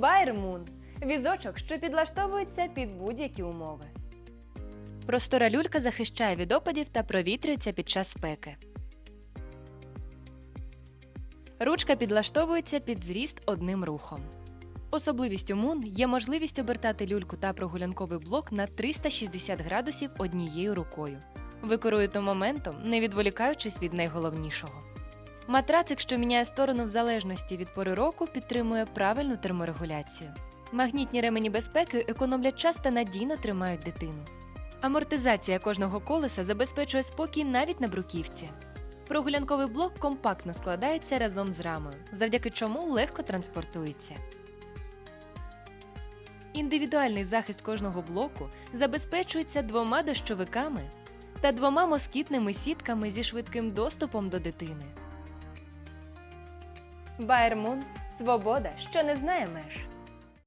Байермун візочок, що підлаштовується під будь-які умови. Простора люлька захищає від опадів та провітрюється під час спеки. Ручка підлаштовується під зріст одним рухом. Особливістю Мун є можливість обертати люльку та прогулянковий блок на 360 градусів однією рукою. Ви керуєте моментом, не відволікаючись від найголовнішого. Матрацик, що міняє сторону в залежності від пори року, підтримує правильну терморегуляцію. Магнітні ремені безпеки економлять час та надійно тримають дитину. Амортизація кожного колеса забезпечує спокій навіть на бруківці. Прогулянковий блок компактно складається разом з рамою, завдяки чому легко транспортується. Індивідуальний захист кожного блоку забезпечується двома дощовиками та двома москітними сітками зі швидким доступом до дитини. Байермун свобода, що не знає меж.